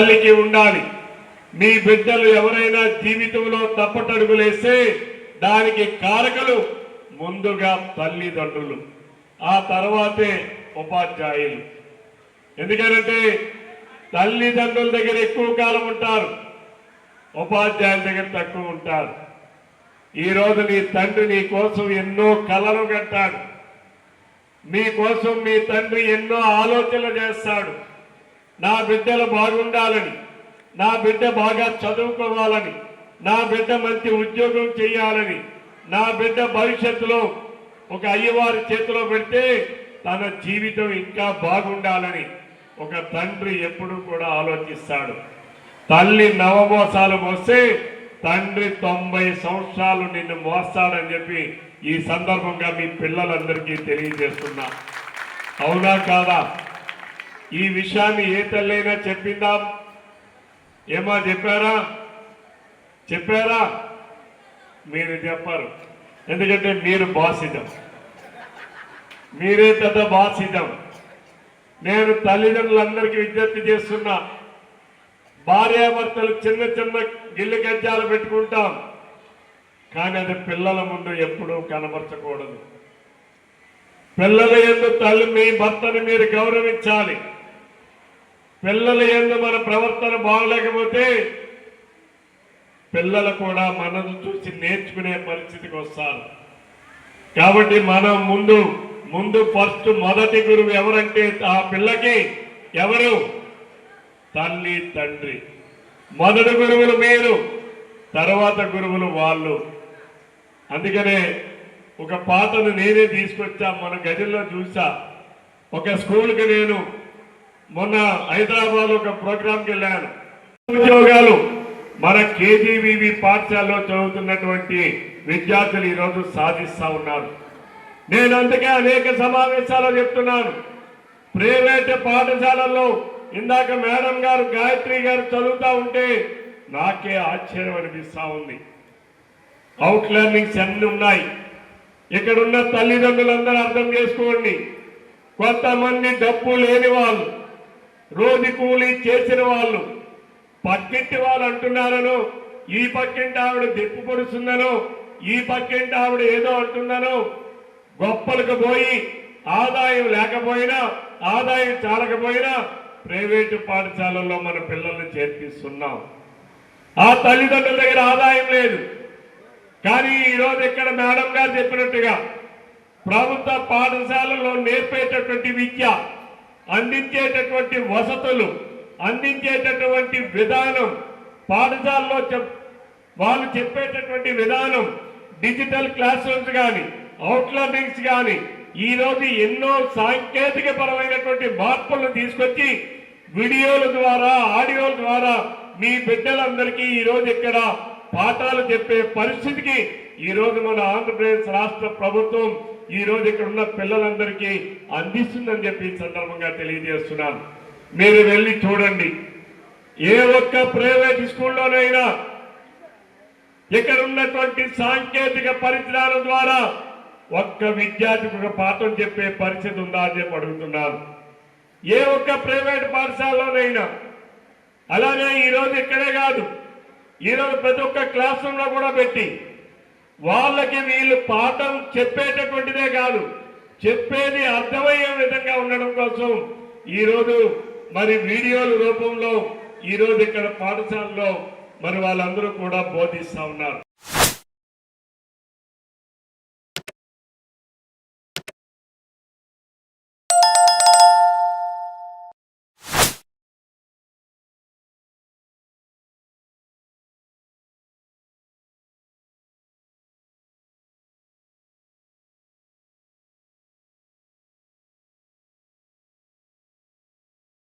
తల్లికి ఉండాలి. మీ బిడ్డలు ఎవరైనా జీవితంలో తప్పటడుగులేస్తే దానికి కారకులు ముందుగా తల్లిదండ్రులు ఆ తర్వాతే ఉపాధ్యాయులు. ఎందుకంటే తల్లిదండ్రుల దగ్గర ఎక్కువ కాలం ఉంటారు ఉపాధ్యాయుల దగ్గర తక్కువ ఉంటారు. ఈ రోజు నీ తండ్రి నీ కోసం ఎన్నో కలలు కట్టాడు. మీ కోసం మీ తండ్రి ఎన్నో ఆలోచనలు చేస్తాడు. నా బిడ్డలు బాగుండాలని నా బిడ్డ బాగా చదువుకోవాలని నా బిడ్డ మంచి ఉద్యోగం చేయాలని నా బిడ్డ భవిష్యత్తులో ఒక అయ్యవారి చేతిలో పెడితే తన జీవితం ఇంకా బాగుండాలని ఒక తండ్రి ఎప్పుడూ కూడా ఆలోచిస్తాడు. తల్లి నవమోసాలు మోస్తే తండ్రి తొంభై సంవత్సరాలు నిన్ను మోస్తాడని చెప్పి ఈ సందర్భంగా మీ పిల్లలందరికీ తెలియజేస్తున్నా. అవునా కాదా? ఈ విషయాన్ని ఏ తల్లైనా చెప్పిందా. ఏమా చెప్పారా? చెప్పారా? మీరు చెప్పారు. ఎందుకంటే మీరు బాసిజం మీరే పెద్ద బాసిజం నేను తల్లిదండ్రులందరికీ విజ్ఞప్తి చేస్తున్నా భార్యాభర్తలు చిన్న చిన్న గిల్లు గజ్జాలు పెట్టుకుంటాం. కానీ అది పిల్లల ముందు ఎప్పుడూ కనబరచకూడదు. పిల్లల ఎందు తల్లి మీ భర్తను మీరు గౌరవించాలి. పిల్లల ఎందు మన ప్రవర్తన బాగలేకపోతే పిల్లలు కూడా మనను చూసి నేర్చుకునే పరిస్థితికి వస్తారు. కాబట్టి మనం ముందు ముందు ఫస్ట్ మొదటి గురువు ఎవరంటే ఆ పిల్లకి ఎవరు? తల్లి తండ్రి. మొదటి గురువులు మీరు తర్వాత గురువులు వాళ్ళు. అందుకనే ఒక పాటను నేనే తీసుకొచ్చా మన గదిలో చూసా. ఒక స్కూల్కి నేను మొన్న హైదరాబాద్ ఒక ప్రోగ్రాంకి వెళ్ళాను. ఉద్యోగాలు మన కేజీవీవి పాఠశాలలో చదువుతున్నటువంటి విద్యార్థులు ఈరోజు సాధిస్తూ ఉన్నారు. నేను అందుకే అనేక సమావేశాలు చెప్తున్నాను. ప్రైవేట్ పాఠశాలల్లో ఇందాక మేడం గారు గాయత్రి గారు చదువుతూ ఉంటే నాకే ఆశ్చర్యం అనిపిస్తూ ఉంది. అవుట్ లెర్నింగ్స్ అన్ని ఉన్నాయి. ఇక్కడున్న తల్లిదండ్రులందరూ అర్థం చేసుకోండి. కొంతమంది డబ్బు లేని వాళ్ళు రోజు కూలీ చేసిన వాళ్ళు పక్కింటి వాళ్ళు అంటున్నారను ఈ పక్కింటి ఆవిడ దిప్పు పొడుస్తుందనో ఈ పక్కింటి ఆవిడ ఏదో అంటున్నానో. గొప్పలకు పోయి ఆదాయం లేకపోయినా ఆదాయం చాలకపోయినా ప్రైవేటు పాఠశాలల్లో మన పిల్లల్ని చేర్పిస్తున్నాం. ఆ తల్లిదండ్రుల దగ్గర ఆదాయం లేదు. కానీ ఈరోజు ఇక్కడ మేడం గారు చెప్పినట్టుగా ప్రభుత్వ పాఠశాలలో నేర్పేటటువంటి విద్య అందించేటటువంటి వసతులు అందించేటటువంటి విధానం పాఠశాలలో చెప్ వాళ్ళు చెప్పేటటువంటి విధానం డిజిటల్ క్లాస్ రూమ్స్ కానీ అవుట్ లెర్నింగ్స్ కానీ ఈ రోజు ఎన్నో సాంకేతిక పరమైనటువంటి మార్పులను తీసుకొచ్చి వీడియోల ద్వారా ఆడియోల ద్వారా మీ బిడ్డలందరికీ ఈరోజు ఇక్కడ పాఠాలు చెప్పే పరిస్థితికి ఈరోజు మన ఆంధ్రప్రదేశ్ రాష్ట్ర ప్రభుత్వం ఈరోజు ఇక్కడ ఉన్న పిల్లలందరికీ అందిస్తుందని చెప్పి సందర్భంగా తెలియజేస్తున్నాను. మీరు వెళ్ళి చూడండి. ఏ ఒక్క ప్రైవేట్ స్కూల్లోనైనా ఇక్కడ ఉన్నటువంటి సాంకేతిక పరిజ్ఞానం ద్వారా ఒక్క విద్యార్థికి ఒక పాఠం చెప్పే పరిస్థితి ఉందా అని చెప్పి అడుగుతున్నాను. ఏ ఒక్క ప్రైవేట్ పాఠశాలలోనైనా అలానే ఈరోజు ఇక్కడే కాదు. ఈరోజు ప్రతి ఒక్క క్లాస్ రూమ్లో కూడా పెట్టి వాళ్ళకి వీళ్ళు పాఠం చెప్పేటటువంటిదే కాదు. చెప్పేది అర్థమయ్యే విధంగా ఉండడం కోసం ఈరోజు మరి వీడియోల రూపంలో ఈరోజు ఇక్కడ పాఠశాలలో మరి వాళ్ళందరూ కూడా బోధిస్తా ఉన్నారు.